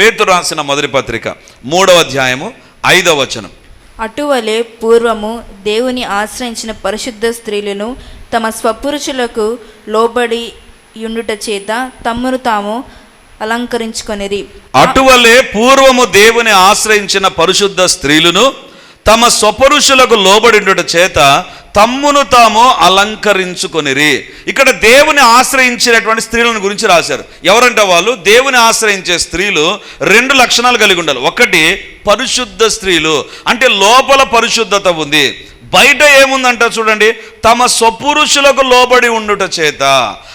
పేతు రాసిన మొదటి పత్రిక మూడవ అధ్యాయము ఐదవ వచనం. అటువలే పూర్వము దేవుని ఆశ్రయించిన పరిశుద్ధ స్త్రీలను తమ స్వపురుషులకు లోబడి యుండుట చేత తమ్మును తాము అలంకరించుకొనిరి. అటువలే పూర్వము దేవుని ఆశ్రయించిన పరిశుద్ధ స్త్రీలను తమ స్వపురుషులకు లోబడిండుట చేత తమ్మును తాము అలంకరించుకొనిరి. ఇక్కడ దేవుని ఆశ్రయించినటువంటి స్త్రీలను గురించి రాశారు. ఎవరంటే వాళ్ళు? దేవుని ఆశ్రయించే స్త్రీలు రెండు లక్షణాలు కలిగి ఉండాలి. ఒకటి పరిశుద్ధ స్త్రీలు. అంటే లోపల పరిశుద్ధత ఉంది. బయట ఏముందంట చూడండి? తమ స్వపురుషులకు లోబడి ఉండుట చేత.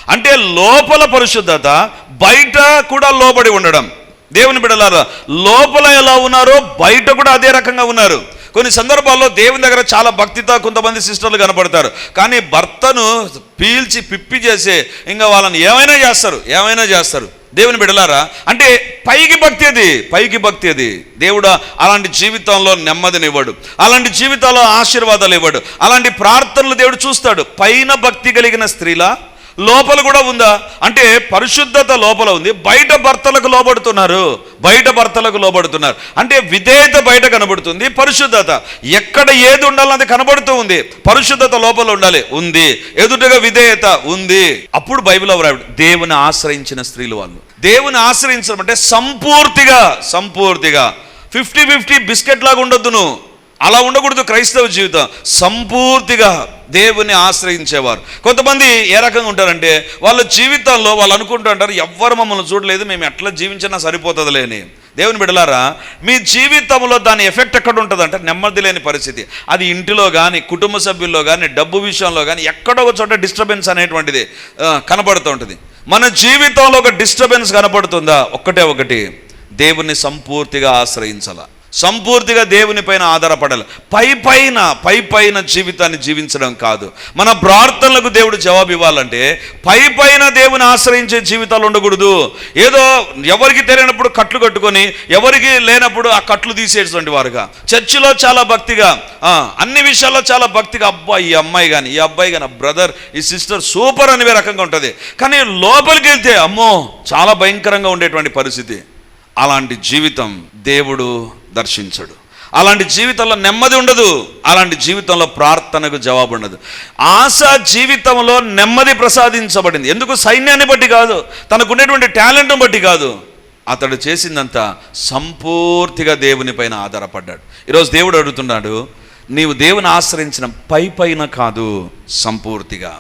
అంటే లోపల పరిశుద్ధత బయట కూడా లోబడి ఉండడం. దేవుని బిడలారా లోపల ఎలా ఉన్నారో బయట కూడా అదే రకంగా ఉన్నారు. కొన్ని సందర్భాల్లో దేవుని దగ్గర చాలా భక్తితో కొంతమంది సిస్టర్లు కనపడతారు. కానీ భర్తను పీల్చి పిప్పి చేసే ఇంకా వాళ్ళని ఏమైనా చేస్తారు? ఏమైనా చేస్తారు? దేవుని బిడలారా అంటే పైకి భక్తి అది పైకి భక్తి అది. దేవుడు అలాంటి జీవితంలో నెమ్మదినివ్వడు. అలాంటి జీవితంలో ఆశీర్వాదాలు ఇవ్వడు. అలాంటి ప్రార్థనలు దేవుడు చూస్తాడు. పైన భక్తి కలిగిన స్త్రీల? లోపల కూడా ఉందా? అంటే పరిశుద్ధత లోపల ఉంది. బయట భర్తలకు లోబడుతున్నారు. బయట భర్తలకు లోబడుతున్నారు. అంటే విధేయత బయట కనబడుతుంది. పరిశుద్ధత. ఎక్కడ ఏది ఉండాలన్నది కనబడుతూ ఉంది. పరిశుద్ధత లోపల ఉండాలి. ఉంది. ఎదుటగా విధేయత ఉంది. అప్పుడు బైబిల్ రాయడు దేవుని ఆశ్రయించిన స్త్రీలు వాళ్ళు. దేవుని ఆశ్రయించడం అంటే సంపూర్తిగా సంపూర్తిగా. ఫిఫ్టీ ఫిఫ్టీ బిస్కెట్ లాగా ఉండొద్దు నువ్వు అలా ఉండకూడదు క్రైస్తవ జీవితం. సంపూర్తిగా దేవుని ఆశ్రయించేవారు. కొంతమంది ఏ రకంగా ఉంటారంటే వాళ్ళ జీవితంలో వాళ్ళు అనుకుంటుంటారు ఎవ్వరు మమ్మల్ని చూడలేదు మేము ఎట్లా జీవించినా సరిపోతుంది లేని దేవుని బిడలారా మీ జీవితంలో దాని ఎఫెక్ట్ ఎక్కడ ఉంటుంది అంటే నెమ్మది లేని పరిస్థితి. అది ఇంటిలో కానీ కుటుంబ సభ్యుల్లో కానీ డబ్బు విషయంలో కానీ ఎక్కడో ఒక చోట డిస్టర్బెన్స్ అనేటువంటిది కనబడుతూ ఉంటుంది. మన జీవితంలో ఒక డిస్టర్బెన్స్ కనపడుతుందా? ఒక్కటే ఒకటి. దేవుణ్ణి సంపూర్తిగా ఆశ్రయించాలా. సంపూర్తిగా దేవుని పైన ఆధారపడాలి. పై పైన పై పైన జీవితాన్ని జీవించడం కాదు. మన ప్రార్థనలకు దేవుడు జవాబు ఇవ్వాలంటే పై పైన దేవుని ఆశ్రయించే జీవితాలు ఉండకూడదు. ఏదో ఎవరికి తెలియనప్పుడు కట్లు కట్టుకొని ఎవరికి లేనప్పుడు ఆ కట్లు తీసేటువంటి వారుగా. చర్చిలో చాలా భక్తిగా ఆ, అన్ని విషయాల్లో చాలా భక్తిగా అబ్బా ఈ అమ్మాయి కానీ ఈ అబ్బాయి కానీ బ్రదర్ ఈ సిస్టర్ సూపర్ అనే రకంగా ఉంటుంది. కానీ లోపలికి వెళ్తే అమ్మో చాలా భయంకరంగా ఉండేటువంటి పరిస్థితి. అలాంటి జీవితం దేవుడు దర్శించడు. అలాంటి జీవితంలో నెమ్మది ఉండదు. అలాంటి జీవితంలో ప్రార్థనకు జవాబు ఉండదు. ఆశ జీవితంలో నెమ్మది ప్రసాదించబడింది. ఎందుకు? సైన్యాన్ని బట్టి కాదు. తనకున్నటువంటి టాలెంట్ను బట్టి కాదు. అతడు చేసిందంతా సంపూర్తిగా దేవుని పైన ఆధారపడ్డాడు. ఈరోజు దేవుడు అడుగుతున్నాడు నీవు దేవుని ఆశ్రయించిన పై పైన కాదు సంపూర్తిగా.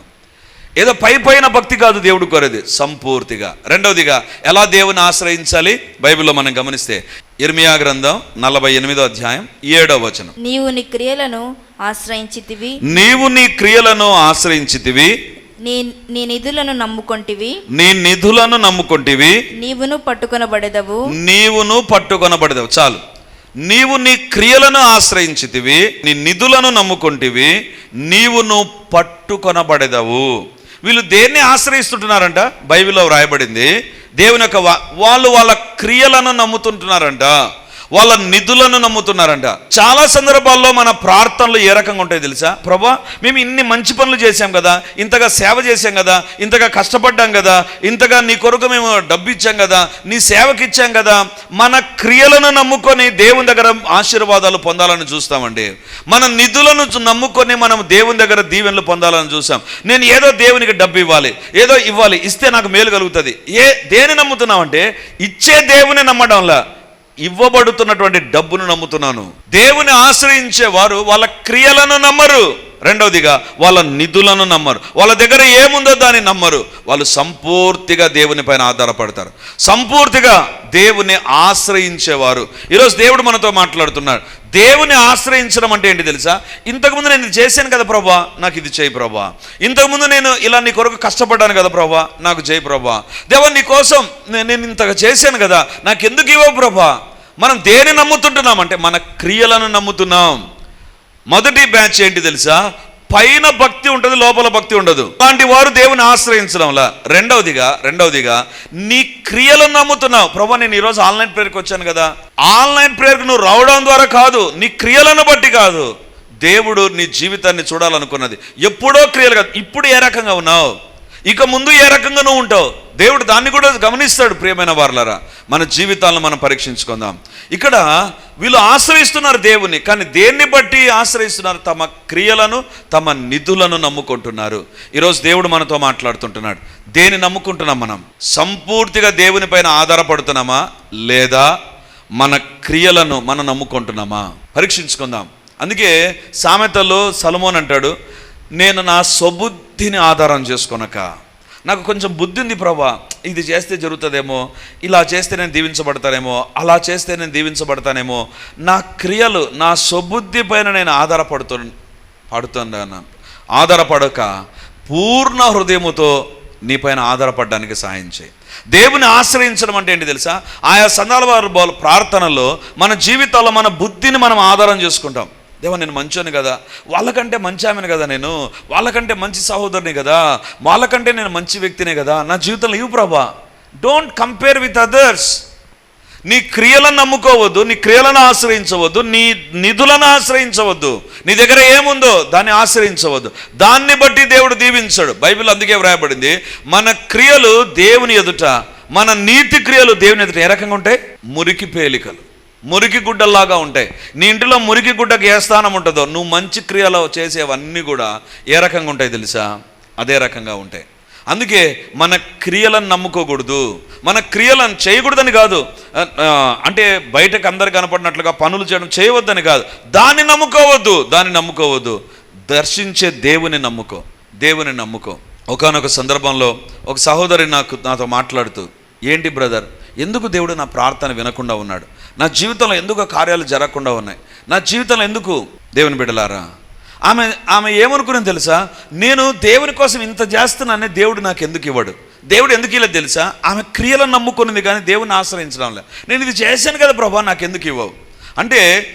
ఏదో పై పైన భక్తి కాదు దేవుడు కోరేది సంపూర్తిగా. రెండవదిగా ఎలా దేవుని ఆశ్రయించాలి? బైబిల్లో మనం గమనిస్తే ఇర్మియా గ్రంథం నలభై ఎనిమిదో అధ్యాయం ఏడవ వచనం. నీవు నీ క్రియలను ఆశ్రయించితివి. నీవు నీ క్రియలను ఆశ్రయించితివి. నీ నీ నిధులను నమ్ముకొంటివి. నీ నిధులను నమ్ముకుంటివి. నీవును పట్టుకొనబడెదవు. నీవును పట్టుకొనబడదవు. చాలు. నీవు నీ క్రియలను ఆశ్రయించితివి నీ నిధులను నమ్ముకుంటివి నీవును పట్టుకొనబడెదవు. వీళ్ళు దేన్ని ఆశ్రయిస్తుంటున్నారంట? బైబిల్లో వ్రాయబడింది దేవుని యొక్క వాళ్ళు వాళ్ళ క్రియలను నమ్ముతుంటున్నారంట. వాళ్ళ నిధులను నమ్ముతున్నారంట. చాలా సందర్భాల్లో మన ప్రార్థనలు ఏ రకంగా ఉంటాయి తెలుసా? ప్రభా మేము ఇన్ని మంచి పనులు చేశాం కదా ఇంతగా సేవ చేశాం కదా ఇంతగా కష్టపడ్డాం కదా ఇంతగా నీ కొరకు మేము డబ్బు ఇచ్చాం కదా నీ సేవకి ఇచ్చాం కదా మన క్రియలను నమ్ముకొని దేవుని దగ్గర ఆశీర్వాదాలు పొందాలని చూస్తామండి. మన నిధులను నమ్ముకొని మనం దేవుని దగ్గర దీవెనలు పొందాలని చూస్తాం నేను ఏదో దేవునికి డబ్బు ఇవ్వాలి ఏదో ఇవ్వాలి ఇస్తే నాకు మేలు కలుగుతుంది. ఏ దేని నమ్ముతున్నామంటే ఇచ్చే దేవుని నమ్మడంలా. ఇవ్వబడుతున్నటువంటి డబ్బును నమ్ముతున్నాను. దేవుని ఆశ్రయించే వారు వాళ్ళ క్రియలను నమ్మరు. రెండవదిగా వాళ్ళ నిధులను నమ్మరు. వాళ్ళ దగ్గర ఏముందో దాన్ని నమ్మరు. వాళ్ళు సంపూర్తిగా దేవుని పైన ఆధారపడతారు. సంపూర్తిగా దేవుని ఆశ్రయించేవారు. ఈరోజు దేవుడు మనతో మాట్లాడుతున్నాడు. దేవుని ఆశ్రయించడం అంటే ఏంటి తెలుసా? ఇంతకుముందు నేను ఇది చేశాను కదా ప్రభా నాకు ఇది చేయి ప్రభా. ఇంతకుముందు నేను ఇలా నీ కొరకు కష్టపడ్డాను కదా ప్రభా నాకు చేయి ప్రభా. దేవా నీ కోసం నేను ఇంతగా చేశాను కదా నాకు ఎందుకు ఇవ్వవు ప్రభా? మనం దేని నమ్ముతుంటున్నాం అంటే మన క్రియలను నమ్ముతున్నాం. మొదటి బ్యాచ్ ఏంటి తెలుసా? పైన భక్తి ఉంటుంది లోపల భక్తి ఉండదు. అలాంటి వారు దేవుని ఆశ్రయించడంలా. రెండవదిగా రెండవదిగా నీ క్రియలను నమ్ముతున్నావు. ప్రభా నేను ఈరోజు ఆన్లైన్ ప్రేయర్కి వచ్చాను కదా. ఆన్లైన్ ప్రేయర్కి నువ్వు రావడం ద్వారా కాదు నీ క్రియలను బట్టి కాదు. దేవుడు నీ జీవితాన్ని చూడాలనుకున్నది. ఎప్పుడో క్రియలు కాదు. ఇప్పుడు ఏ రకంగా ఉన్నావు? ఇక ముందు ఏ రకంగా నువ్వు ఉంటావు. దేవుడు దాన్ని కూడా గమనిస్తాడు ప్రియమైన వార్లరా. మన జీవితాలను మనం పరీక్షించుకుందాం. ఇక్కడ వీళ్ళు ఆశ్రయిస్తున్నారు దేవుని కానీ దేన్ని బట్టి ఆశ్రయిస్తున్నారు? తమ క్రియలను తమ నిధులను నమ్ముకుంటున్నారు. ఈరోజు దేవుడు మనతో మాట్లాడుతుంటున్నాడు. దేని నమ్ముకుంటున్నాం మనం? సంపూర్తిగా దేవుని పైన ఆధారపడుతున్నామా? లేదా మన క్రియలను మనం నమ్ముకుంటున్నామా? పరీక్షించుకుందాం. అందుకే సామెతలో సలమోన్ అంటాడు నేను నా స్వబుద్ధిని ఆధారం చేసుకొనక. నాకు కొంచెం బుద్ధి ఉంది ప్రభా ఇది చేస్తే జరుగుతుందేమో ఇలా చేస్తే నేను దీవించబడతానేమో అలా చేస్తే నేను దీవించబడతానేమో. నా క్రియలు నా స్వబుద్ధి పైన నేను ఆధారపడుతు పడుతున్నాను ఆధారపడక పూర్ణ హృదయముతో నీ పైన ఆధారపడడానికి సహాయం చేయి. దేవుని ఆశ్రయించడం అంటే ఏంటి తెలుసా? ఆయా సందర్భాల ప్రార్థనలో మన జీవితాల్లో మన బుద్ధిని మనం ఆధారం చేసుకుంటాం. దేవా నేను మంచోని కదా? వాళ్ళకంటే మంచి ఆమెను కదా నేను? వాళ్ళకంటే మంచి సహోదరుని కదా? వాళ్ళకంటే నేను మంచి వ్యక్తినే కదా? నా జీవితంలో ఇవి ప్రభా. డోంట్ కంపేర్ విత్ అదర్స్ నీ క్రియలను నమ్ముకోవద్దు నీ క్రియలను ఆశ్రయించవద్దు నీ నిధులను ఆశ్రయించవద్దు. నీ దగ్గర ఏముందో దాన్ని ఆశ్రయించవద్దు. దాన్ని బట్టి దేవుడు దీవించాడు. బైబిల్ అందుకే వ్రాయబడింది మన క్రియలు దేవుని ఎదుట మన నీతి క్రియలు దేవుని ఎదుట ఏ రకంగా ఉంటాయి? మురికి పేలికలు. మురికి గుడ్డల్లాగా ఉంటాయి. నీ ఇంటిలో మురికి గుడ్డకు ఏ స్థానం ఉంటుందో నువ్వు మంచి క్రియలు చేసేవన్నీ కూడా ఏ రకంగా ఉంటాయి తెలుసా? అదే రకంగా ఉంటాయి. అందుకే మన క్రియలను నమ్ముకోకూడదు. మన క్రియలను చేయకూడదని కాదు. అంటే బయటకు అందరు కనపడినట్లుగా పనులు చేయడం చేయవద్దని కాదు. దాన్ని నమ్ముకోవద్దు. దాన్ని నమ్ముకోవద్దు. దర్శించే దేవుని నమ్ముకో. దేవుని నమ్ముకో. ఒకానొక సందర్భంలో ఒక సహోదరి నాకు నాతో మాట్లాడుతూ ఏంటి బ్రదర్? ఎందుకు దేవుడు నా ప్రార్థన వినకుండా ఉన్నాడు? నా జీవితంలో ఎందుకు కార్యాలు జరగకుండా ఉన్నాయి? నా జీవితంలో ఎందుకు దేవుని బిడ్డలారా? ఆమె ఆమె ఏమనుకుని తెలుసా? నేను దేవుని కోసం ఇంత చేస్తున్నానే దేవుడు నాకు ఎందుకు ఇవ్వడు? దేవుడు ఎందుకు ఇలా తెలుసా? ఆమె క్రియలను నమ్ముకున్నది కానీ దేవుని ఆశ్రయించడం లే నేను ఇది చేశాను కదా ప్రభా నాకు ఎందుకు ఇవ్వవు? అంటే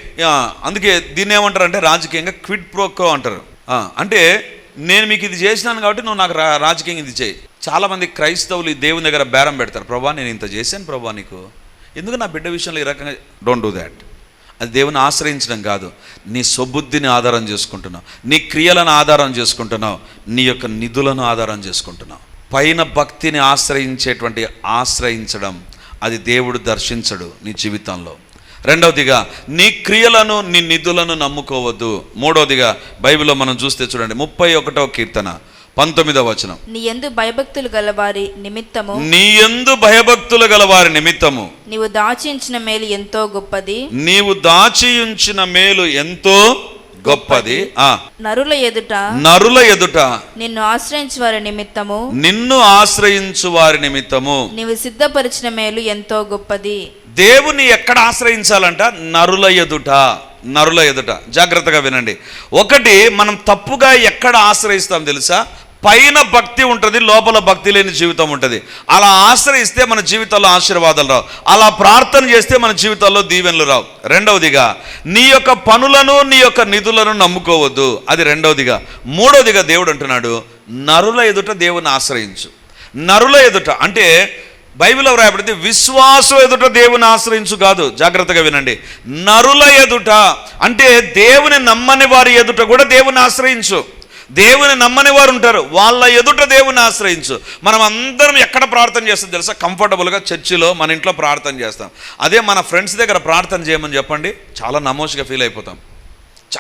అందుకే దీన్ని ఏమంటారు అంటే రాజకీయంగా క్విడ్ ప్రోకో అంటారు. అంటే నేను మీకు ఇది చేసినాను కాబట్టి నువ్వు నాకు రా- రాజకీయంగా ఇది చేయి. చాలామంది క్రైస్తవులు ఈ దేవుని దగ్గర బేరం పెడతారు. ప్రభా నేను ఇంత చేశాను ప్రభా నీకు. ఎందుకు నా బిడ్డ విషయంలో ఈ రకంగా డోంట్ డూ దాట్ అది దేవుని ఆశ్రయించడం కాదు. నీ సొబుద్ధిని ఆధారం చేసుకుంటున్నావు. నీ క్రియలను ఆధారం చేసుకుంటున్నావు. నీ యొక్క నిధులను ఆధారం చేసుకుంటున్నావు. పైన భక్తిని ఆశ్రయించేటువంటి ఆశ్రయించడం అది దేవుడు దర్శించడు నీ జీవితంలో. రెండవదిగా నీ క్రియలను నీ నిధులను నమ్ముకోవద్దు. మూడవదిగా బైబిల్లో మనం చూస్తే చూడండి ముప్పై ఒకటో కీర్తన. పంతొమ్మిదవ వచనం. నీ యందు భయభక్తులు గలవారి నిమిత్తము. నీ యందు భయభక్తులు గల వారి నిమిత్తము. నీవు దాచించిన మేలు ఎంతో గొప్పది. నీవు దాచి ఉంచిన మేలు ఎంతో గొప్పది. ఆ. నరుల ఎదుట నరుల ఎదుట నిన్ను ఆశ్రయించు వారి నిమిత్తము. నిన్ను ఆశ్రయించు వారి నిమిత్తము. నీవు సిద్ధపరిచిన మేలు ఎంతో గొప్పది. దేవుని ఎక్కడ ఆశ్రయించాలంట? నరుల ఎదుట. నరుల ఎదుట. జాగ్రత్తగా వినండి. ఒకటి మనం తప్పుగా ఎక్కడ ఆశ్రయిస్తాం తెలుసా? పైన భక్తి ఉంటుంది లోపల భక్తి లేని జీవితం ఉంటుంది. అలా ఆశ్రయిస్తే మన జీవితంలో ఆశీర్వాదాలు రావు. అలా ప్రార్థన చేస్తే మన జీవితాల్లో దీవెనలు రావు. రెండవదిగా నీ యొక్క పనులను నీ యొక్క నిధులను నమ్ముకోవద్దు. అది రెండవదిగా. మూడవదిగా దేవుడు అంటున్నాడు నరుల ఎదుట దేవుని ఆశ్రయించు. నరుల ఎదుట అంటే బైబిల్లో వ్రాయబడింది విశ్వాసం ఎదుట దేవుని ఆశ్రయించు కాదు. జాగ్రత్తగా వినండి. నరుల ఎదుట అంటే దేవుని నమ్మని వారి ఎదుట కూడా దేవుని ఆశ్రయించు. దేవుని నమ్మని వారు ఉంటారు. వాళ్ళ ఎదుట దేవుని ఆశ్రయించు. మనం అందరం ఎక్కడ ప్రార్థన చేస్తాం తెలుసా? కంఫర్టబుల్గా చర్చిలో మన ఇంట్లో ప్రార్థన చేస్తాం. అదే మన ఫ్రెండ్స్ దగ్గర ప్రార్థన చేయమని చెప్పండి చాలా నమోషిగా ఫీల్ అయిపోతాం.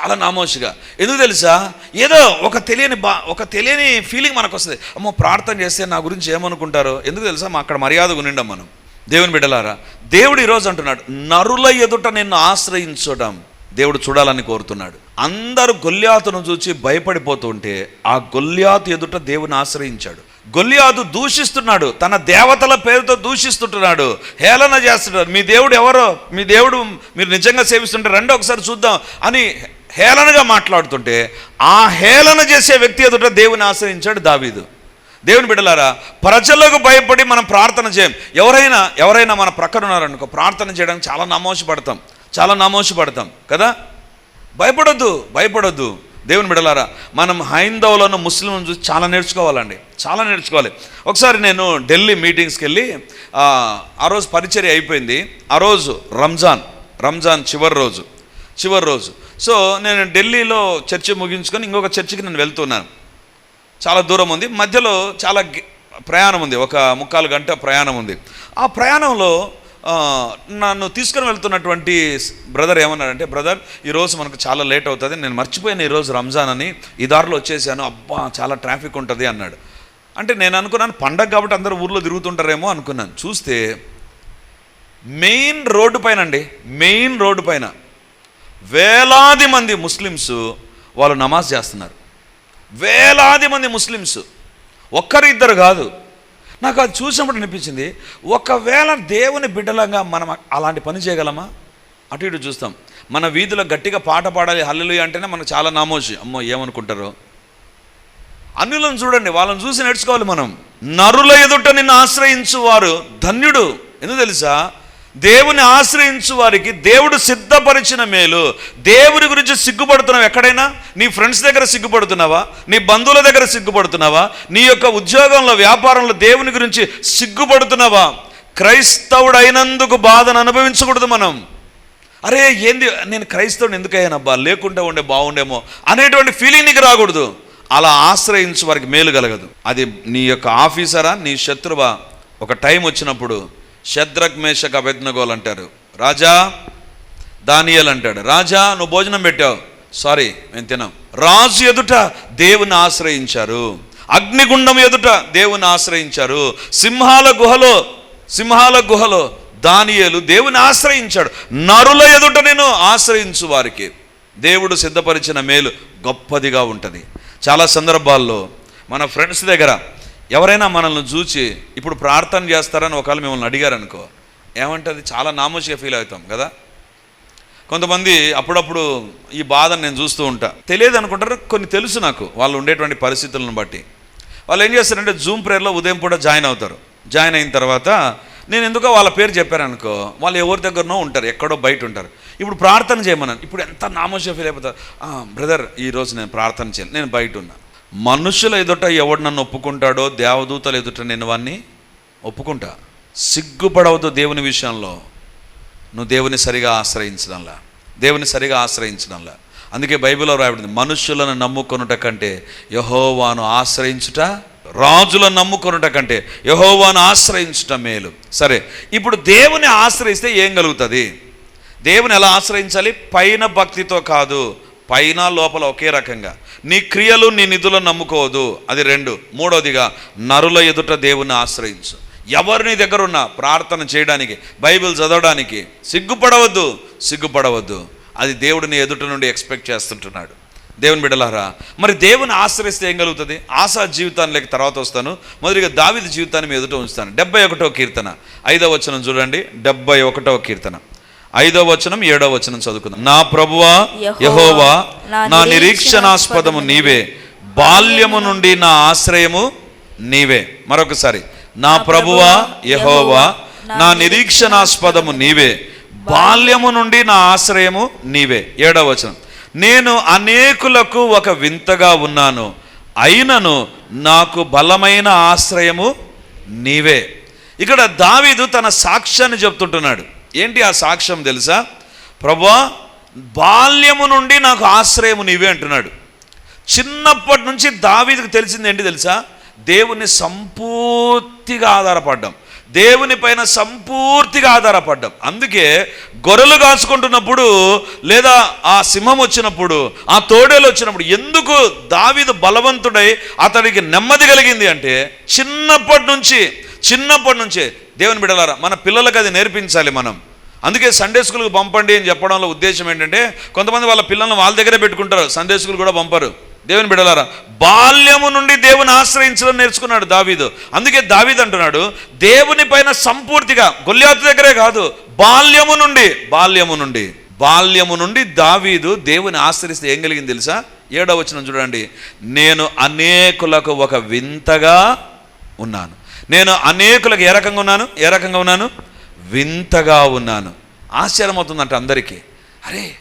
చాలా నామోషిగా. ఎందుకు తెలుసా? ఏదో ఒక తెలియని బా ఒక తెలియని ఫీలింగ్ మనకు వస్తుంది అమ్మో ప్రార్థన చేస్తే నా గురించి ఏమనుకుంటారో? ఎందుకు తెలుసా? మా అక్కడ మర్యాద ఉండిండం మనం. దేవుని బిడ్డలారా దేవుడు ఈరోజు అంటున్నాడు నరుల ఎదుట నిన్ను ఆశ్రయించడం దేవుడు చూడాలని కోరుతున్నాడు. అందరూ గొల్యాతును చూసి భయపడిపోతుంటే ఆ గొల్యాతు ఎదుట దేవుని ఆశ్రయించాడు. గొల్యాతు దూషిస్తున్నాడు. తన దేవతల పేరుతో దూషిస్తుంటున్నాడు. హేళన చేస్తున్నాడు మీ దేవుడు ఎవరో? మీ దేవుడు మీరు నిజంగా సేవిస్తుంటే రెండో ఒకసారి చూద్దాం అని హేళనగా మాట్లాడుతుంటే ఆ హేళన చేసే వ్యక్తి ఎదుట దేవుని ఆశ్రయించాడు దావీదు. దేవుని బిడ్డలారా ప్రజలకు భయపడి మనం ప్రార్థన చేయం. ఎవరైనా ఎవరైనా మన ప్రక్కన ఉన్నారనుకో ప్రార్థన చేయడానికి చాలా నమోషపడతాం. చాలా నామోషపడతాం కదా? భయపడొద్దు భయపడొద్దు. దేవుని బిడలారా మనం హైందవులను ముస్లింలను చూసి చాలా నేర్చుకోవాలండి. చాలా నేర్చుకోవాలి. ఒకసారి నేను ఢిల్లీ మీటింగ్స్కి వెళ్ళి ఆ, రోజు పరిచర్య అయిపోయింది. ఆ రోజు రంజాన్ రంజాన్ చివరి రోజు చివరి రోజు. సో నేను ఢిల్లీలో చర్చ ముగించుకొని ఇంకొక చర్చికి నేను వెళ్తున్నాను. చాలా దూరం ఉంది. మధ్యలో చాలా ప్రయాణం ఉంది. ఒక ముక్కాలు గంట ప్రయాణం ఉంది. ఆ ప్రయాణంలో నన్ను తీసుకుని వెళ్తున్నటువంటి బ్రదర్ ఏమన్నాడంటే బ్రదర్ ఈరోజు మనకు చాలా లేట్ అవుతుంది. నేను మర్చిపోయాను ఈరోజు రంజాన్ అని ఈ దారిలో వచ్చేసాను. అబ్బా చాలా ట్రాఫిక్ ఉంటుంది అన్నాడు. అంటే నేను అనుకున్నాను పండగ కాబట్టి అందరూ ఊర్లో తిరుగుతుంటారేమో అనుకున్నాను. చూస్తే మెయిన్ రోడ్డు పైన అండి మెయిన్ రోడ్డు పైన వేలాది మంది ముస్లిమ్స్ వాళ్ళు నమాజ్ చేస్తున్నారు. వేలాది మంది ముస్లిమ్స్. ఒక్కరు ఇద్దరు కాదు నాకు అది చూసినప్పుడు అనిపించింది ఒకవేళ దేవుని బిడ్డలంగా మనం అలాంటి పని చేయగలమా? అటు ఇటు చూస్తాం. మన వీధిలో గట్టిగా పాట పాడాలి హల్లులు అంటేనే మనకు చాలా నామోషి. అమ్మో ఏమనుకుంటారు? అన్యులను చూడండి వాళ్ళని చూసి నేర్చుకోవాలి మనం. నరుల ఎదుట నిన్ను ఆశ్రయించు వారు ధన్యుడు. ఎందుకు తెలుసా? దేవుని ఆశ్రయించు వారికి దేవుడు సిద్ధపరిచిన మేలు. దేవుని గురించి సిగ్గుపడుతున్నావు ఎక్కడైనా? నీ ఫ్రెండ్స్ దగ్గర సిగ్గుపడుతున్నావా? నీ బంధువుల దగ్గర సిగ్గుపడుతున్నావా? నీ యొక్క ఉద్యోగంలో వ్యాపారంలో దేవుని గురించి సిగ్గుపడుతున్నావా? క్రైస్తవుడైనందుకు బాధను అనుభవించకూడదు మనం. అరే ఏంది? నేను క్రైస్తవుని ఎందుకు అయ్యానబ్బా ఉండే బాగుండేమో అనేటువంటి ఫీలింగ్ నీకు రాకూడదు. అలా ఆశ్రయించు వారికి మేలు కలగదు. అది నీ యొక్క ఆఫీసరా? నీ శత్రువా? ఒక టైం వచ్చినప్పుడు శద్రక్ మేషక్ అభెజ్ఞగోలు అంటారు. రాజా దానియల్ అంటాడు. రాజా నువ్వు భోజనం పెట్టావు. సారీ మేము తినాం రాజు ఎదుట దేవుని ఆశ్రయించారు. అగ్నిగుండం ఎదుట దేవుని ఆశ్రయించారు. సింహాల గుహలో సింహాల గుహలో దానియేలు దేవుని ఆశ్రయించాడు. నరుల ఎదుట నేను ఆశ్రయించు వారికి. దేవుడు సిద్ధపరిచిన మేలు గొప్పదిగా ఉంటుంది. చాలా సందర్భాల్లో మన ఫ్రెండ్స్ దగ్గర ఎవరైనా మనల్ని చూచి ఇప్పుడు ప్రార్థన చేస్తారని ఒకవేళ మిమ్మల్ని అడిగారనుకో అది చాలా నామోషిగా ఫీల్ అవుతాం కదా? కొంతమంది అప్పుడప్పుడు ఈ బాధను నేను చూస్తూ ఉంటా. తెలియదు అనుకుంటారు కొన్ని తెలుసు నాకు వాళ్ళు ఉండేటువంటి పరిస్థితులను బట్టి. వాళ్ళు ఏం చేస్తారంటే జూమ్ ప్రేయర్లో ఉదయం పూట జాయిన్ అవుతారు. జాయిన్ అయిన తర్వాత నేను ఎందుకో వాళ్ళ పేరు చెప్పారనుకో వాళ్ళు ఎవరి దగ్గరనో ఉంటారు ఎక్కడో బయట ఉంటారు. ఇప్పుడు ప్రార్థన చేయమన్నాను. ఇప్పుడు ఎంత నామోష ఫీల్ అయిపోతారు. బ్రదర్ ఈరోజు నేను ప్రార్థన చేయను నేను బయట ఉన్నా. మనుషుల ఎదుట ఎవడు నన్ను ఒప్పుకుంటాడో దేవదూతల ఎదుట నేను వాడిని ఒప్పుకుంటా. సిగ్గుపడవద్దు దేవుని విషయంలో. నువ్వు దేవుని సరిగా ఆశ్రయించడంలా. దేవుని సరిగా ఆశ్రయించడంలా. అందుకే బైబిల్లో రాయబడింది మనుషులను నమ్ముకొనుట కంటే యహోవాను ఆశ్రయించుట రాజులను నమ్ముకొనుట కంటే యహోవాను ఆశ్రయించుట మేలు. సరే ఇప్పుడు దేవుని ఆశ్రయిస్తే ఏం కలుగుతుంది? దేవుని ఎలా ఆశ్రయించాలి? పైన భక్తితో కాదు పైన లోపల ఒకే రకంగా. నీ క్రియలు నీ నిధులను నమ్ముకోవద్దు. అది రెండు. మూడోదిగా నరుల ఎదుట దేవుని ఆశ్రయించు. ఎవరు నీ దగ్గర ఉన్నా ప్రార్థన చేయడానికి బైబిల్ చదవడానికి సిగ్గుపడవద్దు. సిగ్గుపడవద్దు. అది దేవుడు నీ ఎదుట నుండి ఎక్స్పెక్ట్ చేస్తుంటున్నాడు. దేవుని బిడలారా మరి దేవుని ఆశ్రయిస్తే ఏం కలుగుతుంది? ఆశా జీవితానికి తర్వాత వస్తాను. మొదటిగా దావిది జీవితాన్ని మీ ఎదుట ఉంచుతాను. డెబ్బై ఒకటో కీర్తన. ఐదవ వచనం చూడండి. డెబ్బై ఒకటో కీర్తన. ఐదవ వచనం ఏడవ వచనం చదువుకుందాం. నా ప్రభువా యహోవా నా నిరీక్షణాస్పదము నీవే. బాల్యము నుండి నా ఆశ్రయము నీవే. మరొకసారి. నా ప్రభువా యహోవా నా నిరీక్షణాస్పదము నీవే. బాల్యము నుండి నా ఆశ్రయము నీవే. ఏడవ వచనం. నేను అనేకులకు ఒక వింతగా ఉన్నాను. అయినను నాకు బలమైన ఆశ్రయము నీవే. ఇక్కడ దావీదు తన సాక్ష్యాన్ని చెప్తుంటున్నాడు. ఏంటి ఆ సాక్ష్యం తెలుసా? ప్రభా బాల్యము నుండి నాకు ఆశ్రయము నీవే అంటున్నాడు. చిన్నప్పటి నుంచి దావీదికి తెలిసింది ఏంటి తెలుసా? దేవుని సంపూర్తిగా ఆధారపడ్డాం. దేవుని పైన సంపూర్తిగా ఆధారపడ్డాం. అందుకే గొర్రెలు కాచుకుంటున్నప్పుడు లేదా ఆ సింహం వచ్చినప్పుడు ఆ తోడేలు వచ్చినప్పుడు ఎందుకు దావీదు బలవంతుడై అతడికి నెమ్మది కలిగింది అంటే చిన్నప్పటి నుంచి చిన్నప్పటి నుంచే దేవుని బిడలారా మన పిల్లలకు అది నేర్పించాలి మనం. అందుకే సండే స్కూల్కి పంపండి అని చెప్పడంలో ఉద్దేశం ఏంటంటే కొంతమంది వాళ్ళ పిల్లల్ని వాళ్ళ దగ్గరే పెట్టుకుంటారు సండే స్కూల్ కూడా పంపరు. దేవుని బిడలారా బాల్యము నుండి దేవుని ఆశ్రయించడం నేర్చుకున్నాడు దావీదు. అందుకే దావీదు అంటున్నాడు దేవుని పైన సంపూర్తిగా గొల్యాతు దగ్గరే కాదు బాల్యము నుండి బాల్యము నుండి బాల్యము నుండి దావీదు దేవుని ఆశ్రయిస్తే ఏం కలిగింది తెలుసా? ఏడవచనం చూడండి నేను అనేకులకు ఒక వింతగా ఉన్నాను. నేను అనేకులకు ఏ రకంగా ఉన్నాను? ఏ రకంగా ఉన్నాను? వింతగా ఉన్నాను. ఆశ్చర్యం అవుతుందంట అందరికీ. అరే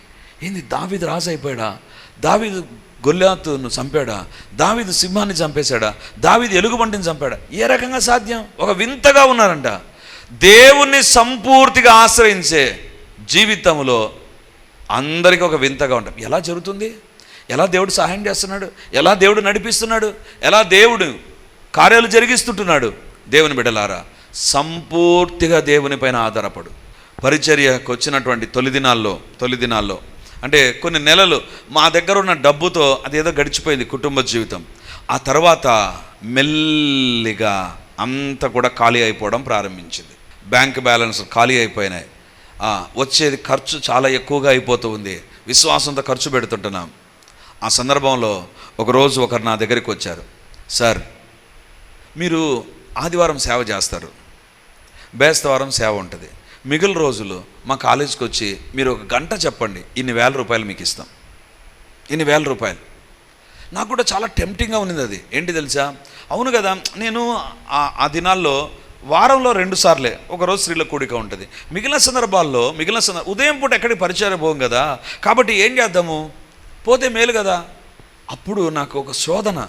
ఏంది దావిది రాజు అయిపోయాడా? దావిదు గొల్లాతును చంపాడా? దావిదు సింహాన్ని చంపేశాడా? దావిది ఎలుగుబంటిని చంపాడా? ఏ రకంగా సాధ్యం? ఒక వింతగా ఉన్నారంట. దేవుణ్ణి సంపూర్తిగా ఆశ్రయించే జీవితంలో అందరికీ ఒక వింతగా ఉంటాం. ఎలా జరుగుతుంది? ఎలా దేవుడు సహాయం చేస్తున్నాడు? ఎలా దేవుడు నడిపిస్తున్నాడు? ఎలా దేవుడు కార్యాలు జరిగిస్తుంటున్నాడు? దేవుని బిడలారా సంపూర్తిగా దేవుని పైన ఆధారపడు. పరిచర్యకు వచ్చినటువంటి తొలి దినాల్లో తొలి దినాల్లో అంటే కొన్ని నెలలు మా దగ్గర ఉన్న డబ్బుతో అదేదో గడిచిపోయింది కుటుంబ జీవితం. ఆ తర్వాత మెల్లిగా అంతా కూడా ఖాళీ అయిపోవడం ప్రారంభించింది. బ్యాంక్ బ్యాలెన్స్ ఖాళీ అయిపోయినాయి. వచ్చేది ఖర్చు చాలా ఎక్కువగా అయిపోతూ ఉంది. విశ్వాసంతో ఖర్చు పెడుతుంటున్నాం. ఆ సందర్భంలో ఒకరోజు ఒకరు నా దగ్గరికి వచ్చారు. సార్ మీరు ఆదివారం సేవ చేస్తారు. బేస్తవారం సేవ ఉంటుంది. మిగిలిన రోజులు మా కాలేజీకి వచ్చి మీరు ఒక గంట చెప్పండి ఇన్ని వేల రూపాయలు మీకు ఇస్తాం. ఇన్ని వేల రూపాయలు. నాకు కూడా చాలా టెంప్టింగ్గా ఉన్నది అది. ఏంటి తెలుసా? అవును కదా నేను ఆ- ఆ దినాల్లో వారంలో రెండు సార్లే ఒకరోజు స్త్రీల కూడిక ఉంటుంది. మిగిలిన సందర్భాల్లో మిగిలిన సందర్భ ఉదయం పూట ఎక్కడికి పరిచయం పోం కదా కాబట్టి ఏం చేద్దాము? పోతే మేలు కదా. అప్పుడు నాకు ఒక శోధన.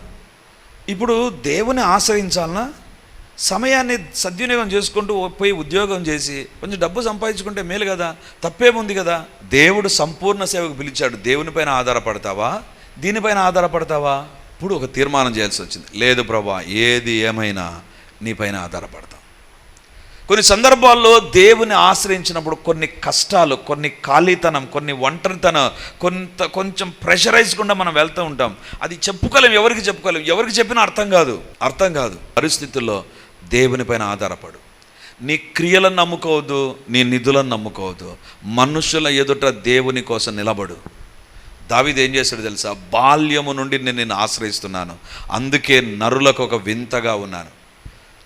ఇప్పుడు దేవుని ఆశ్రయించాలనా? సమయాన్ని సద్వినియోగం చేసుకుంటూ పోయి ఉద్యోగం చేసి కొంచెం డబ్బు సంపాదించుకుంటే మేలు కదా తప్పేముంది కదా? దేవుడు సంపూర్ణ సేవకు పిలిచాడు దేవునిపైన ఆధారపడతావా? దీనిపైన ఆధారపడతావా? ఇప్పుడు ఒక తీర్మానం చేయాల్సి వచ్చింది. లేదు ప్రభా ఏది ఏమైనా నీపైన ఆధారపడతాం. కొన్ని సందర్భాల్లో దేవుని ఆశ్రయించినప్పుడు కొన్ని కష్టాలు కొన్ని ఖాళీతనం కొన్ని ఒంటరితనం కొంత కొంచెం ప్రెషరైజ్ కూడా మనం వెళ్తూ ఉంటాం. అది చెప్పుకోలేం ఎవరికి చెప్పుకోలేం. ఎవరికి చెప్పినా అర్థం కాదు. అర్థం కాదు. పరిస్థితుల్లో దేవునిపైన ఆధారపడు. నీ క్రియలను నమ్ముకోవద్దు నీ నిధులను నమ్ముకోవద్దు. మనుషుల ఎదుట దేవుని కోసం నిలబడు. దావిది ఏం చేశాడు తెలుసా? బాల్యము నుండి నేను నేను ఆశ్రయిస్తున్నాను. అందుకే నరులకు ఒక వింతగా ఉన్నాను.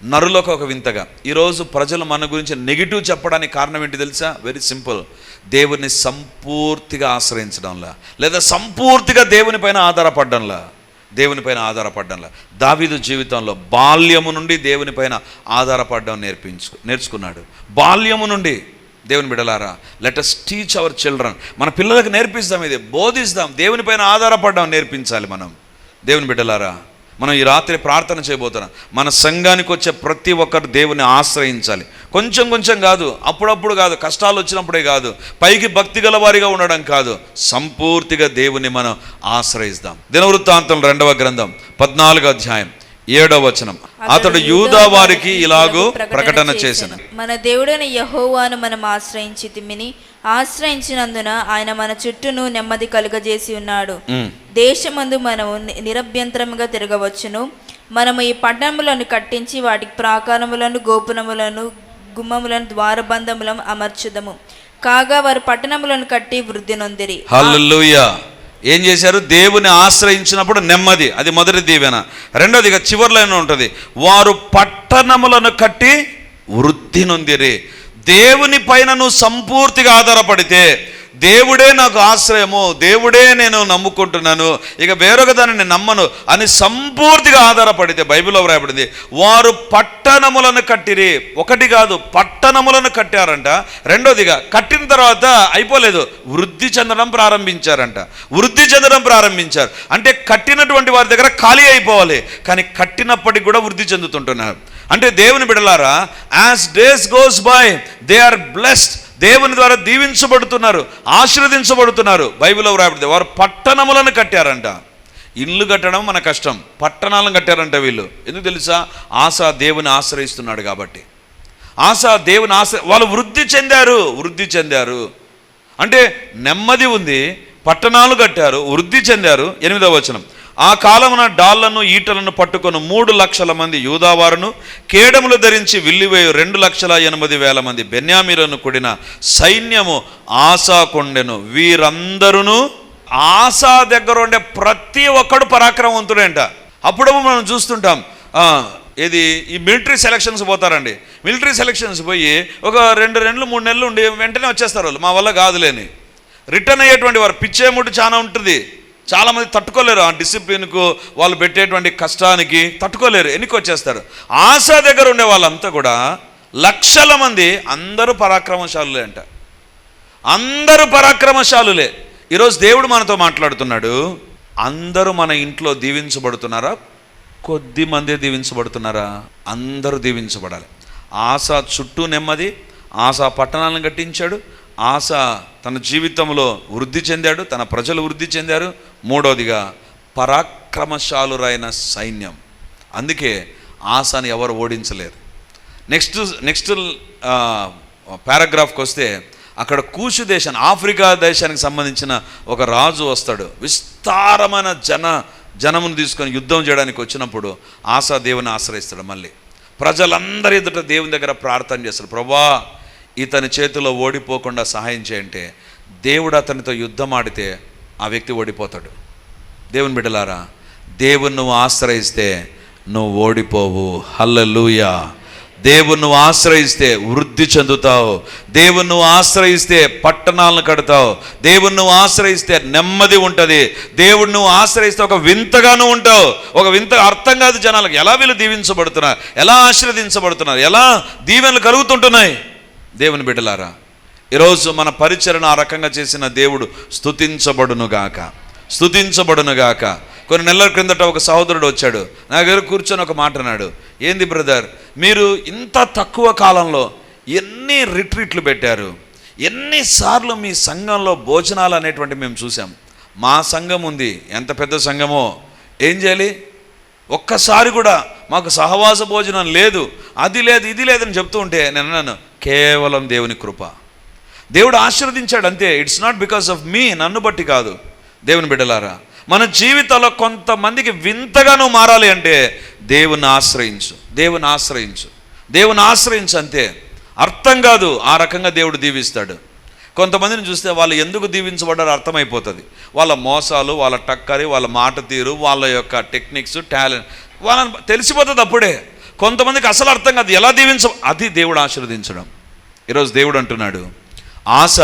నరులకు ఒక వింతగా. ఈరోజు ప్రజలు మన గురించి నెగిటివ్ చెప్పడానికి కారణం ఏంటి తెలుసా? Very simple. దేవుని సంపూర్తిగా ఆశ్రయించడంలా. లేదా సంపూర్తిగా దేవుని పైన ఆధారపడడంలా. దేవుని పైన ఆధారపడడంలా దావీదు జీవితంలో బాల్యము నుండి దేవుని పైన ఆధారపడడం నేర్పించు నేర్చుకున్నాడు. బాల్యము నుండి దేవుని బిడలారా let us teach our children మన పిల్లలకు నేర్పిస్తాం ఇది బోధిస్తాం. దేవుని పైన ఆధారపడడం నేర్పించాలి మనం. దేవుని బిడ్డలారా మనం ఈ రాత్రి ప్రార్థన చేయబోతున్నాం. మన సంఘానికి వచ్చే ప్రతి ఒక్కరు దేవుని ఆశ్రయించాలి. కొంచెం కొంచెం కాదు అప్పుడప్పుడు కాదు కష్టాలు వచ్చినప్పుడే కాదు పైకి భక్తి గల వారిగా ఉండడం కాదు సంపూర్తిగా దేవుని మనం ఆశ్రయిస్తాం. దినవృత్తాంతం రెండవ గ్రంథం పద్నాలుగో అధ్యాయం ఏడవ వచనం. అతడు యూదా వారికి ఇలాగూ ప్రకటన చేసిన. మన దేవుడైన యహోవాను మనం ఆశ్రయించి తిమ్మిని ఆశ్రయించినందున ఆయన మన చుట్టూను నెమ్మది కలుగజేసి ఉన్నాడు. దేశమందు మనము ని- నిరభ్యంతరముగా తిరగవచ్చును. మనము ఈ పట్టణములను కట్టించి వాటికి ప్రాకారములను గోపురములను గుమ్మములను ద్వారబంధములను అమర్చుదము. కాగా వారు పట్టణములను కట్టి వృద్ధి నొందిరి. ఏం చేశారు? దేవుని ఆశ్రయించినప్పుడు నెమ్మది. అది మొదటి దీవెన. రెండోదిగా చివర్లోనే ఉంటుంది? వారు పట్టణములను కట్టి వృద్ధి నొందిరి. దేవుని పైన నువ్వు సంపూర్తిగా ఆధారపడితే దేవుడే నాకు ఆశ్రయము దేవుడే నేను నమ్ముకుంటున్నాను ఇక వేరొక దానిని నమ్మను అని సంపూర్తిగా ఆధారపడితే బైబిల్లో వ్రాయబడింది. వారు పట్టణములను కట్టిరి. ఒకటి కాదు పట్టణములను కట్టారంట. రెండోదిగా కట్టిన తర్వాత అయిపోలేదు వృద్ధి చెందడం ప్రారంభించారంట. వృద్ధి చెందడం ప్రారంభించారు. అంటే కట్టినటువంటి వారి దగ్గర ఖాళీ అయిపోవాలి. కానీ కట్టినప్పటికి కూడా వృద్ధి చెందుతుంటున్నారు. అంటే దేవుని బిడలారా as days goes by they are blessed దేవుని ద్వారా దీవించబడుతున్నారు ఆశీర్వదించబడుతున్నారు. బైబిల్లో వ్రాయబడింది వారు పట్టణములను కట్టారంట. ఇల్లు కట్టడం మన కష్టం పట్టణాలను కట్టారంట వీళ్ళు. ఎందుకు తెలుసా? ఆశ దేవుని ఆశ్రయిస్తున్నాడు కాబట్టి. ఆశ దేవుని ఆశ్ర వాళ్ళు వృద్ధి చెందారు వృద్ధి చెందారు. అంటే నెమ్మది ఉంది పట్టణాలు కట్టారు వృద్ధి చెందారు. ఎనిమిదవ వచనం. ఆ కాలమున డాళ్ళను ఈటలను పట్టుకొని మూడు లక్షల మంది యూదావారును కేడములు ధరించి విల్లివేయు రెండు లక్షల ఎనిమిది వేల మంది బెన్యామీలను కూడిన సైన్యము ఆశా కొండెను. వీరందరూ ఆశా దగ్గర ఉండే ప్రతి ఒక్కడు పరాక్రమవంతుడేంట. అప్పుడు మనం చూస్తుంటాం ఇది ఈ మిలిటరీ సెలక్షన్స్ పోతారండి. మిలిటరీ సెలక్షన్స్ పోయి ఒక రెండు రెండు మూడు నెలలు ఉండి వెంటనే వచ్చేస్తారు వాళ్ళు. మా వల్ల కాదులేని. రిటర్న్ అయ్యేటువంటి వారు పిచ్చేముట్టు చాలా ఉంటుంది. చాలామంది తట్టుకోలేరు. ఆ డిసిప్లిన్కు వాళ్ళు పెట్టేటువంటి కష్టానికి తట్టుకోలేరు. ఎన్నికి వచ్చేస్తారు ఆశ దగ్గర ఉండే వాళ్ళంతా కూడా లక్షల మంది అందరూ పరాక్రమశాలులే అంట. అందరూ పరాక్రమశాలులే. ఈరోజు దేవుడు మనతో మాట్లాడుతున్నాడు. అందరూ మన ఇంట్లో దీవించబడుతున్నారా? కొద్ది మందే దీవించబడుతున్నారా? అందరూ దీవించబడాలి. ఆశ చుట్టూ నెమ్మది. ఆశా పట్టణాలను కట్టించాడు. ఆశ తన జీవితంలో వృద్ధి చెందాడు తన ప్రజలు వృద్ధి చెందారు. మూడవదిగా పరాక్రమశాలురైన సైన్యం. అందుకే ఆశని ఎవరు ఓడించలేరు. నెక్స్ట్ నెక్స్ట్ పారాగ్రాఫ్కి వస్తే అక్కడ కూషు దేశాన్ని ఆఫ్రికా దేశానికి సంబంధించిన ఒక రాజు వస్తాడు. విస్తారమైన జన జనమును తీసుకొని యుద్ధం చేయడానికి వచ్చినప్పుడు ఆశా దేవుని ఆశ్రయిస్తాడు మళ్ళీ. ప్రజలందరి ఎదుట దేవుని దగ్గర ప్రార్థన చేస్తాడు. ప్రభా ఇతని చేతిలో ఓడిపోకుండా సహాయం చేయంటే దేవుడు అతనితో యుద్ధం ఆడితే ఆ వ్యక్తి ఓడిపోతాడు. దేవుని బిడ్డలారా దేవుని నువ్వు ఆశ్రయిస్తే నువ్వు ఓడిపోవు. హల్లెలూయా. దేవుని నువ్వు ఆశ్రయిస్తే వృద్ధి చెందుతావు. దేవుని నువ్వు ఆశ్రయిస్తే పట్టణాలను కడతావు. దేవుని నువ్వు ఆశ్రయిస్తే నెమ్మది ఉంటుంది. దేవుడు నువ్వు ఆశ్రయిస్తే ఒక వింతగాను ఉంటావు. ఒక వింత అర్థం కాదు జనాలకు. ఎలా వీళ్ళు దీవించబడుతున్నారు? ఎలా ఆశ్రదించబడుతున్నారు ఎలా దీవెనలు కలుగుతుంటున్నాయి? దేవుని బిడ్డలారా ఈరోజు మన పరిచరణ ఆ రకంగా చేసిన దేవుడు స్థుతించబడునుగాక స్థుతించబడునుగాక కొన్ని నెలల క్రిందట ఒక సహోదరుడు వచ్చాడు నా దగ్గర కూర్చొని ఒక మాట అన్నాడు ఏంది బ్రదర్ మీరు ఇంత తక్కువ కాలంలో ఎన్ని రిట్రీట్లు పెట్టారు? ఎన్నిసార్లు మీ సంఘంలో భోజనాలు అనేటువంటి మేము చూసాం మా సంఘం ఉంది ఎంత పెద్ద సంఘమో? ఏం చేయాలి? ఒక్కసారి కూడా మాకు సహవాస భోజనం లేదు అది లేదు ఇది లేదని చెప్తూ ఉంటే నేను అన్నాను కేవలం దేవుని కృప. దేవుడు ఆశీర్వదించాడు అంతే. It's not because of me నన్ను బట్టి కాదు. దేవుని బిడ్డలారా మన జీవితంలో కొంతమందికి వింతగా నువ్వు మారాలి అంటే దేవుని ఆశ్రయించు దేవుని ఆశ్రయించు దేవుని ఆశ్రయించు అంతే. అర్థం కాదు ఆ రకంగా దేవుడు దీవిస్తాడు. కొంతమందిని చూస్తే వాళ్ళు ఎందుకు దీవించబడ్డారో అర్థమైపోతుంది. వాళ్ళ మోసాలు వాళ్ళ టక్కరి వాళ్ళ మాట తీరు వాళ్ళ యొక్క టెక్నిక్స్ టాలెంట్ వాళ్ళని తెలిసిపోతుంది అప్పుడే. కొంతమందికి అసలు అర్థం కాదు. ఎలా దీవించ? అది దేవుడు ఆశీర్వదించడం. ఈరోజు దేవుడు అంటున్నాడు ఆశ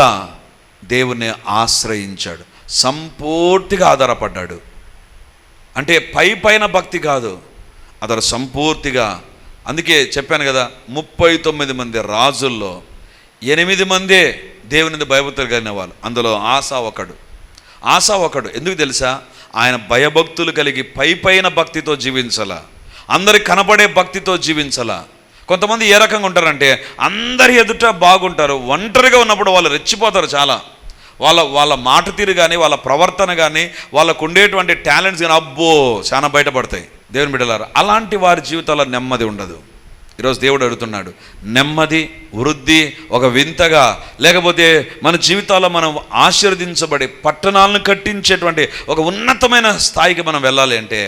దేవుణ్ణి ఆశ్రయించాడు. సంపూర్తిగా ఆధారపడ్డాడు. అంటే పై పైన భక్తి కాదు అతడు సంపూర్తిగా. అందుకే చెప్పాను కదా ముప్పై తొమ్మిది మంది రాజుల్లో ఎనిమిది మందే దేవుని భయభక్తులు కలిగిన వాళ్ళు అందులో ఆశా ఒకడు. ఆశా ఒకడు. ఎందుకు తెలుసా? ఆయన భయభక్తులు కలిగి పై పైన భక్తితో జీవించాల? అందరికి కనపడే భక్తితో జీవించాల? కొంతమంది ఏ రకంగా ఉంటారంటే అందరి ఎదుట బాగుంటారు ఒంటరిగా ఉన్నప్పుడు వాళ్ళు రెచ్చిపోతారు చాలా. వాళ్ళ వాళ్ళ మాట తీరు కానీ వాళ్ళ ప్రవర్తన కానీ వాళ్ళకు ఉండేటువంటి టాలెంట్స్ కానీ అబ్బో చాలా బయటపడతాయి. దేవుని బిడ్డలారు అలాంటి వారి జీవితాల్లో నెమ్మది ఉండదు. ఈరోజు దేవుడు అడుగుతున్నాడు నెమ్మది వృద్ధి ఒక వింతగా లేకపోతే మన జీవితాల్లో మనం ఆశీర్వదించబడి పట్టణాలను కట్టించేటువంటి ఒక ఉన్నతమైన స్థాయికి మనం వెళ్ళాలి అంటే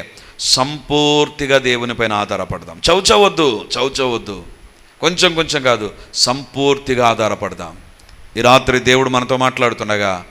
సంపూర్తిగా దేవునిపైన ఆధారపడదాం. చౌచవద్దు చౌచవద్దు కొంచెం కొంచెం కాదు సంపూర్తిగా ఆధారపడదాం. ఈ రాత్రి దేవుడు మనతో మాట్లాడుతుండగా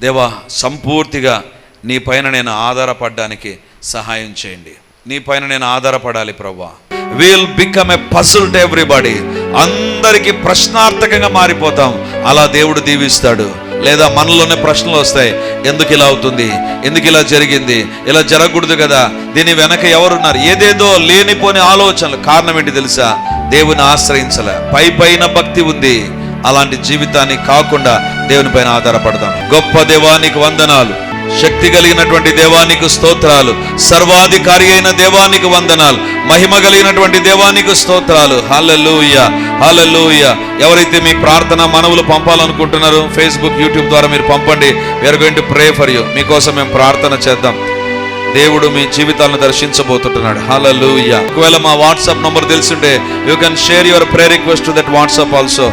దేవా సంపూర్తిగా నీ పైన నేను ఆధారపడడానికి సహాయం చేయండి. నీ పైన నేను ఆధారపడాలి ప్రవ్వా. Will become a puzzle to everybody అందరికీ ప్రశ్నార్థకంగా మారిపోతాం. అలా దేవుడు దీవిస్తాడు. లేదా మనలోనే ప్రశ్నలు వస్తాయి. ఎందుకు ఇలా అవుతుంది? ఎందుకు ఇలా జరిగింది? ఇలా జరగకూడదు కదా? దీని వెనక ఎవరున్నారు? ఏదేదో లేనిపోని ఆలోచనలు. కారణం ఏంటి తెలుసా? దేవుని ఆశ్రయించలే. పై పైన భక్తి ఉంది. అలాంటి జీవితాన్ని కాకుండా దేవుని పైన ఆధారపడదాం. గొప్ప దేవానికి వందనాలు. శక్తి కలిగినటువంటి దేవానికి స్తోత్రాలు. సర్వాధికారి అయిన దేవానికి వందనాలు. మహిమ కలిగినటువంటి దేవానికి స్తోత్రాలు. హలలుయ హలలుయ ఎవరైతే మీ ప్రార్థన మనవులు పంపాలనుకుంటున్నారో ఫేస్బుక్ యూట్యూబ్ ద్వారా మీరు పంపండి. We're going to pray for you మీకోసం మేము ప్రార్థన చేద్దాం. దేవుడు మీ జీవితాలను దర్శించబోతుంటున్నాడు హలలుయ ఒకవేళ మా వాట్సాప్ నంబర్ తెలుసుంటే you can share your pray request that WhatsApp also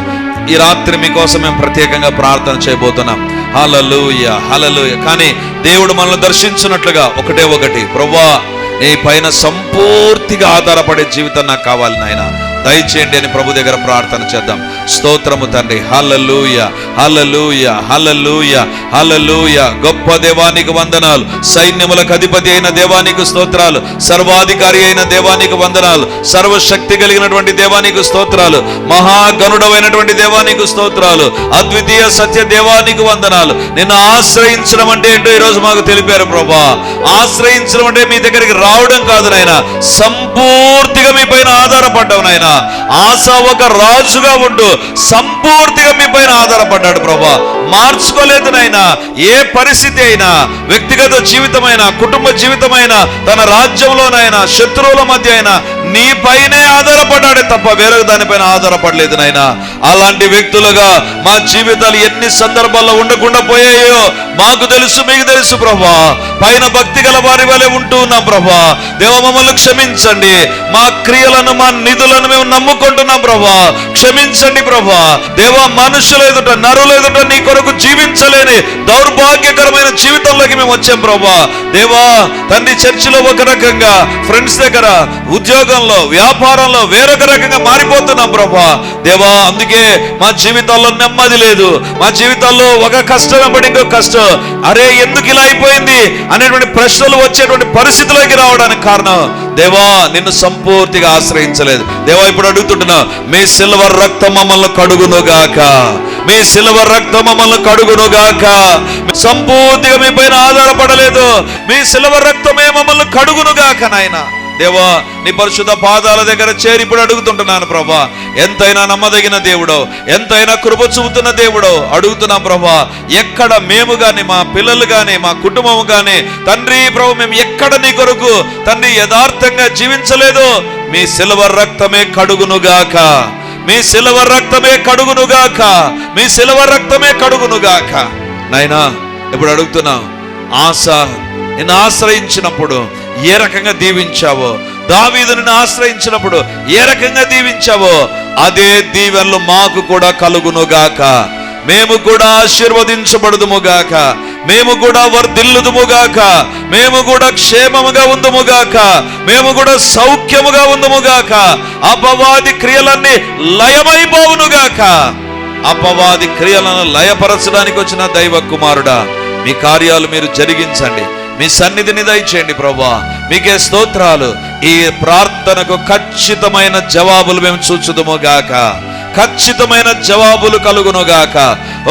ఈ రాత్రి మీకోసం మేము ప్రత్యేకంగా ప్రార్థన చేయబోతున్నాం. హల్లెలూయ హల్లెలూయ. కానీ దేవుడు మనల్ని దర్శించినట్లుగా ఒకటే ఒకటి. ప్రవ్వా నీ పైన సంపూర్తిగా ఆధారపడే జీవితం నాకు కావాలి నాయన. దయచేయండి అని ప్రభు దగ్గర ప్రార్థన చేద్దాం. స్తోత్రము తండ్రి. హలలుయ హలలుయ హలలుయ హలలుయ గొప్ప దేవానికి వందనాలు. సైన్యములకు అధిపతి అయిన దేవానికి స్తోత్రాలు. సర్వాధికారి అయిన దేవానికి వందనాలు. సర్వశక్తి కలిగినటువంటి దేవానికి స్తోత్రాలు. మహాగణుడమైనటువంటి దేవానికి స్తోత్రాలు. అద్వితీయ సత్య దేవానికి వందనాలు. నిన్ను ఆశ్రయించడం అంటే ఏంటో ఈరోజు మాకు తెలిపారు ప్రభా. ఆశ్రయించడం అంటే మీ దగ్గరికి రావడం కాదు నాయన. సంపూర్తిగా మీ పైన ఆధారపడ్డావు నాయన. ఆశ ఒక రాజుగా ఉండు. సంపూర్తిగా మీ పైన ఆధారపడ్డాడు ప్రభా. మార్చుకోలేదునైనా ఏ పరిస్థితి అయినా వ్యక్తిగత జీవితమైనా కుటుంబ జీవితమైనా తన రాజ్యంలోనైనా శత్రువుల మధ్య అయినా నీ పైనే ఆధారపడ్డాడే తప్ప వేరే దానిపైన ఆధారపడలేదు నాయనా. అలాంటి వ్యక్తులుగా మా జీవితాలు ఎన్ని సందర్భాల్లో ఉండకుండా పోయాయో మాకు తెలుసు మీకు తెలుసు ప్రభా. పైన భక్తి గల వారి వలె ఉంటూ ఉన్నాం ప్రభా. దేవ మమ్మల్ని క్షమించండి. మా క్రియలను మా నిధులను మేము నమ్ముకుంటున్నాం ప్రభా. క్షమించండి ప్రభా. దేవ మనుషుల ఎదుట నరులు ఎదుట నీ కొరకు జీవించలేని దౌర్భాగ్యకరమైన జీవితంలోకి మేము వచ్చాం ప్రభా. దేవా తండ్రి చర్చిలో ఒక రకంగా ఫ్రెండ్స్ దగ్గర ఉద్యోగంలో వ్యాపారంలో వేరొక రకంగా మారిపోతున్నాం ప్రభా. దేవా అందుకే మా జీవితాల్లో నెమ్మది లేదు. మా జీవితాల్లో ఒక కష్టం పడి ఇంకో కష్టం. అరే ఎందుకు ఇలా అయిపోయింది? అనేటువంటి ప్రశ్నలు వచ్చేటువంటి పరిస్థితిలోకి రావడానికి కారణం దేవా నిన్ను సంపూర్తిగా ఆశ్రయించలేదు. దేవా ఇప్పుడు అడుగుతుంటున్నా మీ సిల్వర్ రక్తం మమ్మల్ని కడుగునుగాక. మీ సిల్వర్ రక్తం మమ్మల్ని కడుగునుగాక. సంపూర్తిగా మీ పైన ఆధారపడలేదు. మీ సిల్వర్ రక్తమే మమ్మల్ని కడుగునుగాక నాయనా. దేవా నీ పరిశుద్ధ పాదాల దగ్గర చేరి ఇప్పుడు అడుగుతుంటున్నాను ప్రభా. ఎంతైనా నమ్మదగిన దేవుడో ఎంతైనా కృప చూపుతున్న దేవుడో అడుగుతున్నా ప్రభా. ఎక్కడ మేము కానీ మా పిల్లలు గాని మా కుటుంబం కానీ తండ్రి ప్రభు మేము ఎక్కడ నీ కొరకు తండ్రి యథార్థంగా జీవించలేదు మీ సిల్వర్ రక్తమే కడుగునుగాక మీ సిల్వర్ రక్తమే కడుగునుగాక మీ సిల్వర్ రక్తమే కడుగునుగాక నాయనా ఇప్పుడు అడుగుతున్నాం. ఆశ నిన్ను ఆశ్రయించినప్పుడు ఏ రకంగా దీవించావో? దావీదును ఆశ్రయించినప్పుడు ఏ రకంగా దీవించావో? అదే దీవెనలు మాకు కూడా కలుగునుగాక. మేము కూడా ఆశీర్వదించబడుదుముగాక. మేము కూడా వర్ధిల్లుదుముగాక. మేము కూడా క్షేమముగా ఉందముగాక. మేము కూడా సౌఖ్యముగా ఉందముగాక. అపవాది క్రియలన్నీ లయమైపోవునుగాక. అపవాది క్రియలను లయపరచడానికి వచ్చిన దైవ కుమారుడా మీ కార్యాలు మీరు జరిగించండి. మీ సన్నిధిని దయచేయండి ప్రభా మీకే స్తోత్రాలు. ఈ ప్రార్థనకు ఖచ్చితమైన జవాబులు మేము చూచుదుము గాక. ఖచ్చితమైన జవాబులు కలుగును గాక.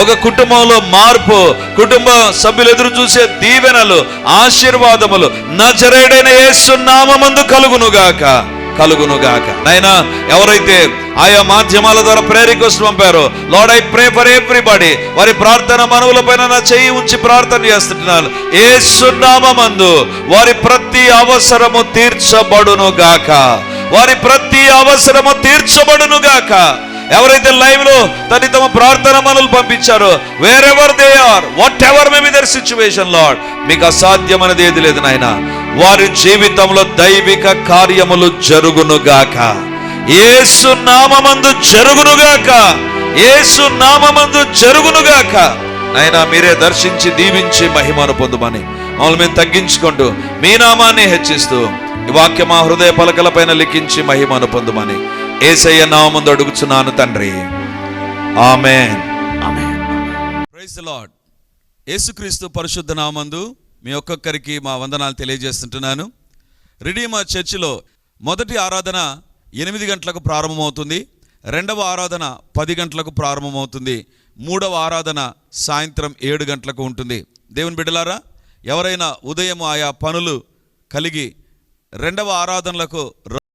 ఒక కుటుంబంలో మార్పు కుటుంబ సభ్యులు ఎదురు చూసే దీవెనలు ఆశీర్వాదములు నజరేడైన యేసు నామమందు కలుగును గాక. కలుగునుగాక. నాయనా ఎవరైతే ఆయా మాధ్యమాల ద్వారా prayer పంపారో lord I pray for everybody వారి ప్రార్థన మనవులపైన నా చేయి ఉంచి ప్రార్థన చేస్తున్నాను. ఏసునామందు వారి ప్రతి అవసరము తీర్చబడును గాక వారి ప్రతి అవసరము తీర్చబడును గాక ఎవరైతే లైవ్లో తని తమ ప్రార్థన మనలు పంపించారో wherever they are whatever may be the situation lord మీకు అసాధ్యమనేది ఏది లేదు నాయన. వారి జీవితంలో దైవిక కార్యములు జరుగునుగాక. యేసు నామమందు జరుగునుగాక. యేసు నామమందు జరుగునుగాక. నాయనా మీరే దర్శించి దీవించి మహిమను పొందుమని మమ్మల్ని మేము తగ్గించుకుంటూ మీ నామాన్ని హెచ్చిస్తూ ఈ వాక్య మా హృదయ పలకలపైన లిఖించి మహిమను పొందుమని ఏసయ్య నామందు అడుగుచున్నాను తండ్రి. ఆమెన్. Praise lord. యేసుక్రీస్తు పరిశుద్ధ నామందు మీ ఒక్కొక్కరికి మా వందనాలు తెలియజేస్తుంటున్నాను. రిడీమా చర్చిలో మొదటి ఆరాధన ఎనిమిది గంటలకు ప్రారంభమవుతుంది. రెండవ ఆరాధన పది గంటలకు ప్రారంభమవుతుంది. మూడవ ఆరాధన సాయంత్రం ఏడు గంటలకు ఉంటుంది. దేవుని బిడ్డలారా ఎవరైనా ఉదయం ఆయా పనులు కలిగి రెండవ ఆరాధనలకు